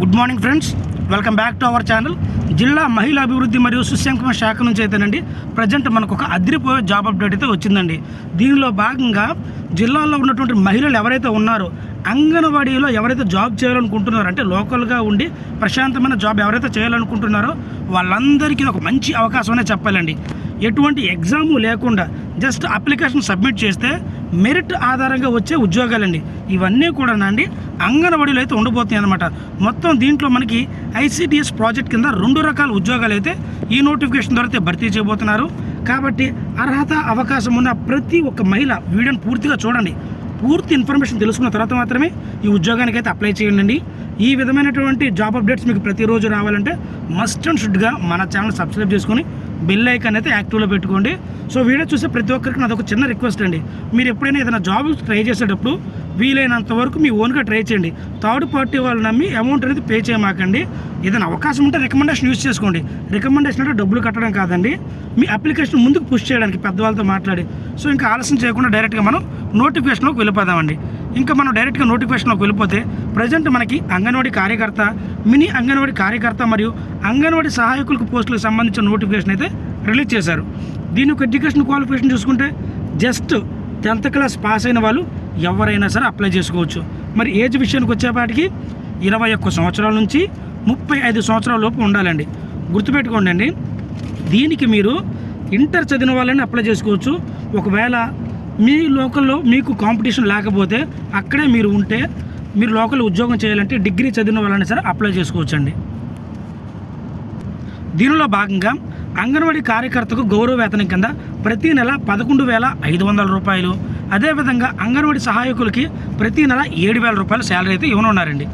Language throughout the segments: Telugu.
Good morning friends. Welcome back to our channel. జిల్లా మహిళా అభివృద్ధి మరియు సుసంక్షేమ శాఖ నుంచి అయితేనండి ప్రజెంట్ మనకు ఒక అదిరిపోయే జాబ్ అప్డేట్ అయితే వచ్చిందండి. దీనిలో భాగంగా జిల్లాలో ఉన్నటువంటి మహిళలు ఎవరైతే ఉన్నారో అంగన్వాడీలో ఎవరైతే జాబ్ చేయాలనుకుంటున్నారో అంటే లోకల్గా ఉండి ప్రశాంతమైన జాబ్ ఎవరైతే చేయాలనుకుంటున్నారో వాళ్ళందరికీ ఒక మంచి అవకాశం అనే చెప్పాలండి. ఎటువంటి ఎగ్జాము లేకుండా జస్ట్ అప్లికేషన్ సబ్మిట్ చేస్తే మెరిట్ ఆధారంగా వచ్చే ఉద్యోగాలండి. ఇవన్నీ కూడా అండి? అంగన్వాడీలో అయితే ఉండబోతున్నాయి అనమాట మొత్తం దీంట్లో మనకి ఐసిడిఎస్ ప్రాజెక్ట్ కింద రెండు రకాల ఉద్యోగాలు అయితే ఈ నోటిఫికేషన్ ద్వారా అయితే భర్తీ చేయబోతున్నారు. కాబట్టి అర్హత అవకాశం ఉన్న ప్రతి ఒక్క మహిళ వీడియోని పూర్తిగా చూడండి. పూర్తి ఇన్ఫర్మేషన్ తెలుసుకున్న తర్వాత మాత్రమే ఈ ఉద్యోగానికి అయితే అప్లై చేయండి. ఈ విధమైనటువంటి జాబ్ అప్డేట్స్ మీకు ప్రతిరోజు రావాలంటే మస్ట్ అండ్ షుడ్గా మన ఛానల్ సబ్స్క్రైబ్ చేసుకొని బెల్ ఐకాన్ అయితే యాక్టివ్లో పెట్టుకోండి. సో వీడియో చూసే ప్రతి ఒక్కరికి నాది ఒక చిన్న రిక్వెస్ట్ అండి. మీరు ఎప్పుడైనా ఏదైనా జాబ్ ట్రై చేసేటప్పుడు వీలైనంత వరకు మీ ఓన్గా ట్రై చేయండి. థర్డ్ పార్టీ వాళ్ళు నమ్మి అమౌంట్ అనేది పే చేయమాకండి. ఏదైనా అవకాశం ఉంటే రికమెండేషన్ యూస్ చేసుకోండి. రికమెండేషన్ అంటే డబ్బులు కట్టడం కాదండి. మీ అప్లికేషన్ ముందుకు పుష్ చేయడానికి పెద్దవాళ్ళతో మాట్లాడి. సో ఇంకా ఆలస్యం చేయకుండా డైరెక్ట్గా మనం నోటిఫికేషన్లోకి వెళ్ళిపోదామండి. ఇంకా మనం డైరెక్ట్గా నోటిఫికేషన్లోకి వెళ్ళిపోతే ప్రజెంట్ మనకి అంగన్వాడీ కార్యకర్త మినీ అంగన్వాడీ కార్యకర్త మరియు అంగన్వాడీ సహాయకులకు పోస్టులకు సంబంధించిన నోటిఫికేషన్ అయితే రిలీజ్ చేశారు. దీని యొక్క ఎడ్యుకేషన్ క్వాలిఫికేషన్ చూసుకుంటే జస్ట్ టెన్త్ క్లాస్ పాస్ అయిన వాళ్ళు ఎవరైనా సరే అప్లై చేసుకోవచ్చు. మరి ఏజ్ విషయానికి వచ్చేపాటికి ఇరవై ఒక్క సంవత్సరాల నుంచి ముప్పై ఐదు సంవత్సరాల లోపు ఉండాలండి. గుర్తుపెట్టుకోండి అండి దీనికి మీరు ఇంటర్ చదివిన వాళ్ళని అప్లై చేసుకోవచ్చు. ఒకవేళ మీ లోకల్లో మీకు కాంపిటీషన్ లేకపోతే అక్కడే మీరు ఉంటే మీరు లోకల్ ఉద్యోగం చేయాలంటే డిగ్రీ చదివిన వాళ్ళని సరే అప్లై చేసుకోవచ్చండి. దీనిలో భాగంగా అంగన్వాడీ కార్యకర్తకు గౌరవ వేతనం కింద ప్రతి నెల పదకొండు వేల ఐదు వందల రూపాయలు. అదేవిధంగా అంగన్వాడీ సహాయకులకి ప్రతి నెల ఏడు వేల రూపాయల శాలరీ అయితే ఇవ్వనున్నారండి.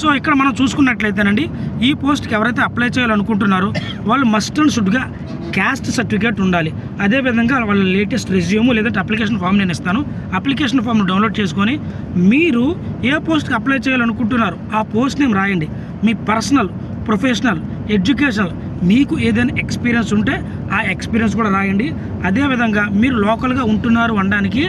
సో ఇక్కడ మనం చూసుకున్నట్లయితేనండి ఈ పోస్ట్కి ఎవరైతే అప్లై చేయాలనుకుంటున్నారో వాళ్ళు మస్ట్ అండ్ షుడ్గా క్యాస్ట్ సర్టిఫికేట్ ఉండాలి. అదేవిధంగా వాళ్ళ లేటెస్ట్ రెజ్యూమ్ లేదంటే అప్లికేషన్ ఫామ్ నేను ఇస్తాను. అప్లికేషన్ ఫామ్ను డౌన్లోడ్ చేసుకొని మీరు ఏ పోస్ట్కి అప్లై చేయాలనుకుంటున్నారు ఆ పోస్ట్ నేమ్ రాయండి. మీ పర్సనల్ ప్రొఫెషనల్ ఎడ్యుకేషనల్ మీకు ఏదైనా ఎక్స్పీరియన్స్ ఉంటే ఆ ఎక్స్పీరియన్స్ కూడా రాయండి. అదేవిధంగా మీరు లోకల్గా ఉంటున్నారు అనడానికి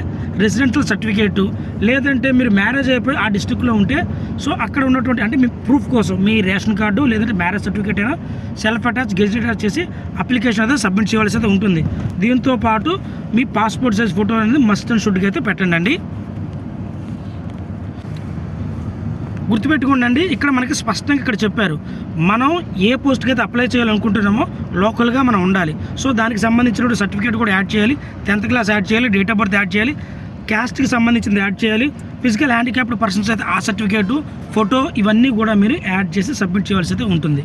రెసిడెన్షియల్ సర్టిఫికేటు లేదంటే మీరు మ్యారేజ్ అయిపోయి ఆ డిస్టిక్లో ఉంటే సో అక్కడ ఉన్నటువంటి అంటే మీ ప్రూఫ్ కోసం మీ రేషన్ కార్డు లేదంటే మ్యారేజ్ సర్టిఫికేట్ అయినా సెల్ఫ్ అటాచ్ గెజిట్ అటాచ్ చేసి అప్లికేషన్ అయితే సబ్మిట్ చేయవలసి అయితే ఉంటుంది. దీంతో పాటు మీ పాస్పోర్ట్ సైజ్ ఫోటో అనేది మస్ట్ అండ్ షుడ్గా అయితే పెట్టండి అండి గుర్తుపెట్టుకోండి ఇక్కడ మనకి స్పష్టంగా ఇక్కడ చెప్పారు. మనం ఏ పోస్ట్కి అయితే అప్లై చేయాలనుకుంటున్నామో లోకల్గా మనం ఉండాలి. సో దానికి సంబంధించిన సర్టిఫికేట్ కూడా యాడ్ చేయాలి. టెన్త్ క్లాస్ యాడ్ చేయాలి డేట్ ఆఫ్ బర్త్ యాడ్ చేయాలి క్యాస్ట్కి సంబంధించింది యాడ్ చేయాలి ఫిజికల్ హ్యాండిక్యాప్డ్ పర్సన్స్ అయితే ఆ సర్టిఫికేటు ఫోటో ఇవన్నీ కూడా మీరు యాడ్ చేసి సబ్మిట్ చేయవలసి అయితే ఉంటుంది.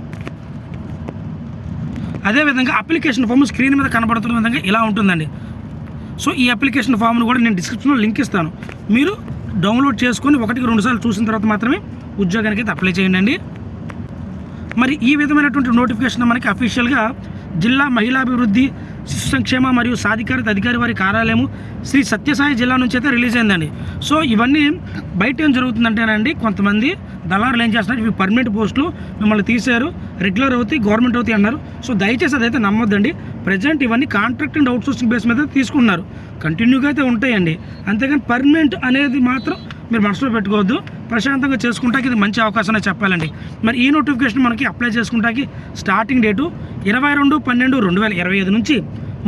అదేవిధంగా అప్లికేషన్ ఫామ్ స్క్రీన్ మీద కనబడుతున్న విధంగా ఇలా ఉంటుందండి. సో ఈ అప్లికేషన్ ఫామ్ను కూడా నేను డిస్క్రిప్షన్లో లింక్ ఇస్తాను. మీరు డౌన్లోడ్ చేసుకొని ఒకటికి రెండు సార్లు చూసిన తర్వాత మాత్రమే ఉద్యోగానికి అయితే అప్లై చేయండి. మరి ఈ విధమైనటువంటి నోటిఫికేషన్ మనకి అఫీషియల్గా జిల్లా మహిళాభివృద్ధి శిశు సంక్షేమ మరియు సాధికారత అధికారి వారి కార్యాలయము శ్రీ సత్యసాయి జిల్లా నుంచి అయితే రిలీజ్ అయిందండి. సో ఇవన్నీ బయట ఏం జరుగుతుందంటేనండి కొంతమంది దళారులు ఏం చేస్తున్నారు ఇవి పర్మనెంట్ పోస్టులు మిమ్మల్ని తీశారు రెగ్యులర్ అవుతాయి గవర్నమెంట్ అవుతాయి అన్నారు. సో దయచేసి అదైతే నమ్మొద్దండి. ప్రజెంట్ ఇవన్నీ కాంట్రాక్ట్ అండ్ అవుట్సోర్సింగ్ బేస్ మీద తీసుకున్నారు కంటిన్యూగా అయితే ఉంటాయండి. అంతేగాని పర్మనెంట్ అనేది మాత్రం మీరు మనసులో పెట్టుకోవద్దు. ప్రశాంతంగా చేసుకుంటాకి ఇది మంచి అవకాశం చెప్పాలండి. మరి ఈ నోటిఫికేషన్ మనకి అప్లై చేసుకుంటాకి స్టార్టింగ్ డేటు ఇరవై రెండు పన్నెండు రెండు వేల ఇరవై ఐదు నుంచి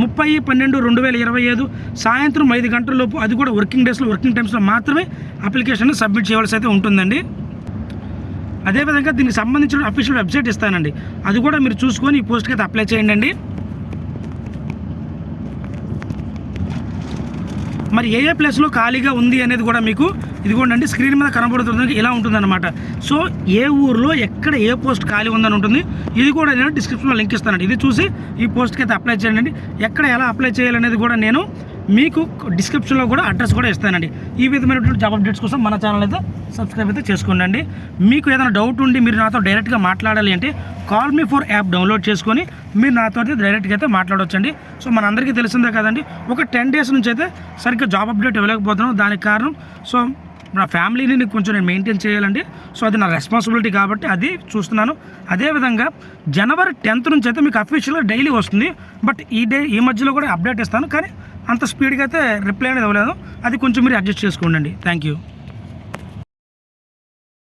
ముప్పై పన్నెండు రెండు వేల ఇరవై ఐదు సాయంత్రం ఐదు గంటల లోపు అది కూడా వర్కింగ్ డేస్లో వర్కింగ్ టైమ్స్లో మాత్రమే అప్లికేషన్ సబ్మిట్ చేయవలసి అయితే ఉంటుందండి. అదేవిధంగా దీనికి సంబంధించిన అఫీషియల్ వెబ్సైట్ ఇస్తానండి. అది కూడా మీరు చూసుకొని ఈ పోస్ట్కి అయితే అప్లై చేయండి అండి మరి ఏ ఏ ప్లేస్లో ఖాళీగా ఉంది అనేది కూడా మీకు ఇదిగోండి స్క్రీన్ మీద కనబడుతుంది ఇలా ఉంటుందన్నమాట. సో ఏ ఊర్లో ఎక్కడ ఏ పోస్ట్ ఖాళీ ఉందని ఉంటుంది ఇది కూడా నేను డిస్క్రిప్షన్లో లింక్ ఇస్తానండి. ఇది చూసి ఈ పోస్ట్కి అయితే అప్లై చేయండి. ఎక్కడ ఎలా అప్లై చేయాలనేది కూడా నేను మీకు డిస్క్రిప్షన్లో కూడా అడ్రస్ కూడా ఇస్తానండి. ఈ విధమైనటువంటి జాబ్ అప్డేట్స్ కోసం మన ఛానల్ అయితే సబ్స్క్రైబ్ అయితే చేసుకోండి మీకు ఏదైనా డౌట్ ఉండి మీరు నాతో డైరెక్ట్గా మాట్లాడాలి అంటే call me four app download చేసుకొని మీరు నాతో డైరెక్ట్గా అయితే మాట్లాడవచ్చండి సో మనందరికీ తెలిసిందే కదండి ఒక టెన్ డేస్ నుంచి అయితే సరిగ్గా జాబ్ అప్డేట్ ఇవ్వలేకపోతున్నాం. దానికి కారణం సో నా ఫ్యామిలీని కొంచెం నేను మెయింటైన్ చేయాలండి. సో అది నా రెస్పాన్సిబిలిటీ కాబట్టి అది చూస్తున్నాను. అదేవిధంగా జనవరి టెన్త్ నుంచి అయితే మీకు అఫీషియల్గా డైలీ వస్తుంది. బట్ ఈ డే ఈ మధ్యలో కూడా అప్డేట్ ఇస్తాను. కానీ అంత స్పీడ్గా అయితే రిప్లై అనేది ఇవ్వలేదు. అది కొంచెం మీరు అడ్జస్ట్ చేసుకోండి థ్యాంక్ యూ.